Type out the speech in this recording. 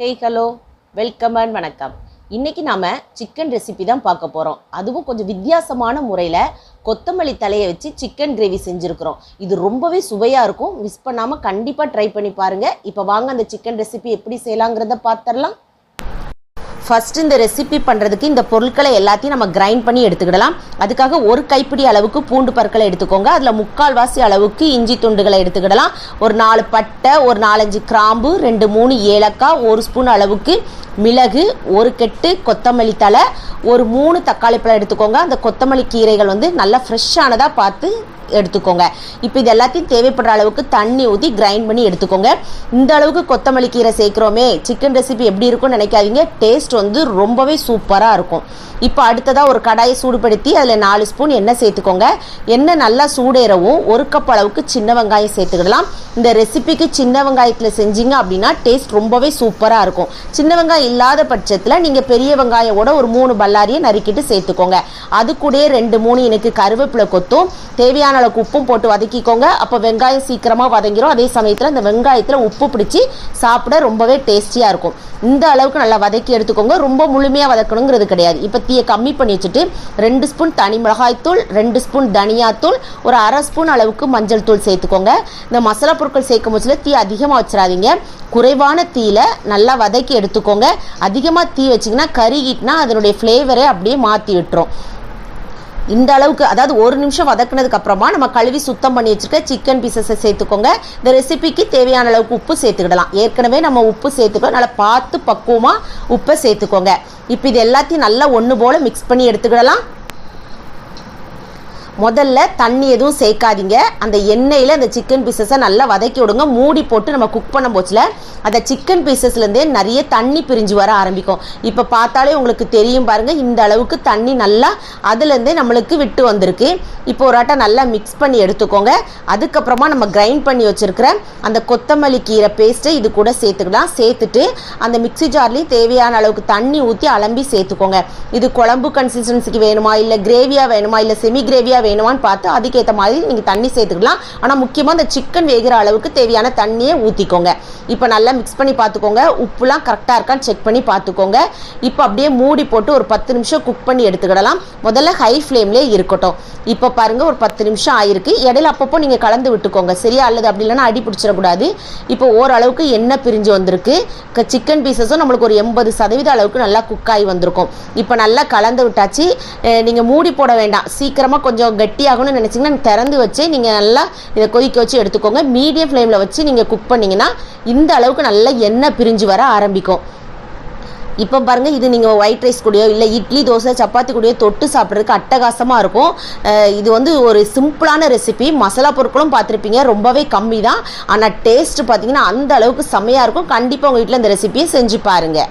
Hey hello welcome and வணக்கம். இன்றைக்கி நாம் சிக்கன் ரெசிபி தான் பார்க்க போகிறோம் அதுவும் கொஞ்சம் வித்தியாசமான முறையில் கொத்தமல்லி தலையை வச்சு சிக்கன் கிரேவி செஞ்சுருக்குறோம். இது ரொம்பவே சுவையாக இருக்கும். மிஸ் பண்ணாமல் கண்டிப்பாக ட்ரை பண்ணி பாருங்கள் இப்போ வாங்க அந்த சிக்கன் ரெசிபி எப்படி செய்யலாங்கிறத பார்த்துடலாம். ஃபஸ்ட்டு இந்த ரெசிபி பண்ணுறதுக்கு இந்த பொருட்களை எல்லாத்தையும் நம்ம கிரைண்ட் பண்ணி எடுத்துக்கிடலாம். அதுக்காக ஒரு கைப்பிடி அளவுக்கு பூண்டு பற்களை எடுத்துக்கோங்க. அதில் முக்கால்வாசி அளவுக்கு இஞ்சி துண்டுகளை எடுத்துக்கிடலாம். ஒரு நாலு பட்டை ஒரு நாலஞ்சு கிராம்பு ரெண்டு மூணு ஏலக்காய் ஒரு ஸ்பூன் அளவுக்கு மிளகு ஒரு கெட்டு கொத்தமல்லி தலை ஒரு மூணு தக்காளி பழம் எடுத்துக்கோங்க. அந்த கொத்தமல்லி கீரைகள் வந்து நல்லா ஃப்ரெஷ்ஷானதாக பார்த்து எடுத்துக்கோங்க. இப்போ இது எல்லாத்தையும் தேவைப்படுற அளவுக்கு தண்ணி ஊற்றி கிரைண்ட் பண்ணி எடுத்துக்கோங்க. இந்த அளவுக்கு கொத்தமல்லி கீரை சேர்க்குறோமே சிக்கன் ரெசிபி எப்படி இருக்கும்னு நினைக்காதீங்க. டேஸ்ட் வந்து ரொம்பவே சூப்பராக இருக்கும். இப்போ அடுத்ததாக ஒரு கடாயை சூடுபடுத்தி அதில் நாலு ஸ்பூன் எண்ணெய் சேர்த்துக்கோங்க. எண்ணெய் நல்லா சூடேறவும் ஒரு கப் அளவுக்கு சின்ன வெங்காயம் சேர்த்துக்கிடலாம். இந்த ரெசிபிக்கு சின்ன வெங்காயத்தில் செஞ்சீங்க அப்படின்னா டேஸ்ட் ரொம்பவே சூப்பராக இருக்கும். சின்ன வெங்காயம் இல்லாத பட்சத்தில் நீங்கள் பெரிய வெங்காயோட ஒரு மூணு பல்லாரியை நறுக்கிட்டு சேர்த்துக்கோங்க. அது கூடயே ரெண்டு மூணு எனக்கு கருவேப்பிலை கொத்தும் தேவையான அளவுக்கு உப்பும் போட்டு வதக்கிக்கோங்க. அப்போ வெங்காயம் சீக்கிரமாக வதங்கிரும். அதே சமயத்தில் அந்த வெங்காயத்தில் உப்பு பிடிச்சி சாப்பிட ரொம்பவே டேஸ்டியாக இருக்கும். இந்த அளவுக்கு நல்லா வதக்கி எடுத்துக்கோங்க. ரொம்ப முழுமையாக வதக்கணுங்கிறது கிடையாது. இப்போ தீயை கம்மி பண்ணி வச்சுட்டு ரெண்டு ஸ்பூன் தனி மிளகாய்த்தூள் ரெண்டு ஸ்பூன் தனியாத்தூள் ஒரு அரை ஸ்பூன் அளவுக்கு மஞ்சள் தூள் சேர்த்துக்கோங்க. இந்த மசாலா பொருட்கள் சேர்க்கும் போச்சுல தீ அதிகமாக வச்சிடாதீங்க. குறைவான தீயில நல்லா வதக்கி எடுத்துக்கோங்க. அதிகமாக தீ வச்சிங்கன்னா கருகிட்டுனா அதனுடைய ஃப்ளேவரை அப்படியே மாற்றி விட்டுரும். இந்த அளவுக்கு அதாவது ஒரு நிமிஷம் வதக்குனதுக்கு அப்புறமா நம்ம கழுவி சுத்தம் பண்ணி வச்சிருக்க சிக்கன் பீசஸை சேர்த்துக்கோங்க. இந்த ரெசிபிக்கு தேவையான அளவுக்கு உப்பு சேர்த்துக்கிடலாம். ஏற்கனவே நம்ம உப்பு சேர்த்துக்கலாம் நல்லா பார்த்து பக்குவமாக உப்பை சேர்த்துக்கோங்க. இப்போ இது எல்லாத்தையும் நல்லா ஒன்று போல் மிக்ஸ் பண்ணி எடுத்துக்கிடலாம். முதல்ல தண்ணி எதுவும் சேர்க்காதீங்க. அந்த எண்ணெயில் அந்த சிக்கன் பீசஸை நல்லா வதக்கி விடுங்க. மூடி போட்டு நம்ம குக் பண்ண போச்சுல அந்த சிக்கன் பீசஸ்லேருந்தே நிறைய தண்ணி பிரிஞ்சு வர ஆரம்பிக்கும். இப்போ பார்த்தாலே உங்களுக்கு தெரியும் பாருங்கள் இந்த அளவுக்கு தண்ணி நல்லா அதுலேருந்தே நம்மளுக்கு விட்டு வந்திருக்கு. இப்போ ஒரு ஆட்டை நல்லா மிக்ஸ் பண்ணி எடுத்துக்கோங்க. அதுக்கப்புறமா நம்ம கிரைண்ட் பண்ணி வச்சிருக்கிற அந்த கொத்தமல்லி கீரை பேஸ்ட்டை இது கூட சேர்த்துக்கலாம். சேர்த்துட்டு அந்த மிக்ஸி ஜார்லேயும் தேவையான அளவுக்கு தண்ணி ஊற்றி அலம்பி சேர்த்துக்கோங்க. இது குழம்பு கன்சிஸ்டன்சிக்கு வேணுமா இல்லை கிரேவியாக வேணுமா இல்லை செமி கிரேவியாக வேணுமான்னு பார்த்து அதுக்கேற்ற மாதிரி நீங்கள் தண்ணி சேர்த்துக்கலாம். ஆனால் முக்கியமாக இந்த சிக்கன் வேகிற அளவுக்கு தேவையான தண்ணியை ஊற்றிக்கோங்க இப்போ நல்லா மிக்ஸ் பண்ணி பார்த்துக்கோங்க. உப்புலாம் கரெக்டாக இருக்கான்னு செக் பண்ணி பார்த்துக்கோங்க. இப்போ அப்படியே மூடி போட்டு ஒரு பத்து நிமிஷம் குக் பண்ணி எடுத்துக்கிடலாம். முதல்ல ஹை ஃப்ளேம்லேயே இருக்கட்டும். இப்போ பாருங்க ஒரு பத்து நிமிஷம் ஆயிருக்கு. இடையில அப்பப்போ நீங்கள் கலந்து விட்டுக்கோங்க. சரியா? அல்லது அப்படி இல்லைன்னா அடி பிடிச்சிடக்கூடாது. இப்போ ஓரளவுக்கு எண்ணெய் பிரிஞ்சு வந்திருக்கு. சிக்கன் பீசஸும் நம்மளுக்கு ஒரு எண்பது சதவீத அளவுக்கு நல்லா குக் ஆகி வந்திருக்கும். இப்போ நல்லா கலந்து விட்டாச்சு. நீங்கள் மூடி போட வேண்டாம். சீக்கிரமாக கொஞ்சம் கட்டியாகணும்னு நினச்சிங்கன்னா திறந்து வச்சு நீங்கள் நல்லா இதை கொதிக்க வச்சு எடுத்துக்கோங்க. மீடியம் ஃப்ளேமில் வச்சு நீங்கள் குக் பண்ணிங்கன்னா இந்த அளவுக்கு நல்லா எண்ணெய் பிரிஞ்சு வர ஆரம்பிக்கும். இப்போ பாருங்கள் இது நீங்கள் ஒயிட் ரைஸ் கூடயோ இல்லை இட்லி தோசை சப்பாத்தி கூடயோ தொட்டு சாப்பிட்றதுக்கு அட்டகாசமாக இருக்கும். இது வந்து ஒரு சிம்பிளான ரெசிபி மசாலா பொருட்களும் பார்த்துருப்பீங்க ரொம்பவே கம்மி தான் ஆனால் டேஸ்ட் பார்த்தீங்கன்னா அந்த அளவுக்கு செம்மையாக இருக்கும். கண்டிப்பாக உங்கள் வீட்டில் இந்த ரெசிபியை செஞ்சு பாருங்கள்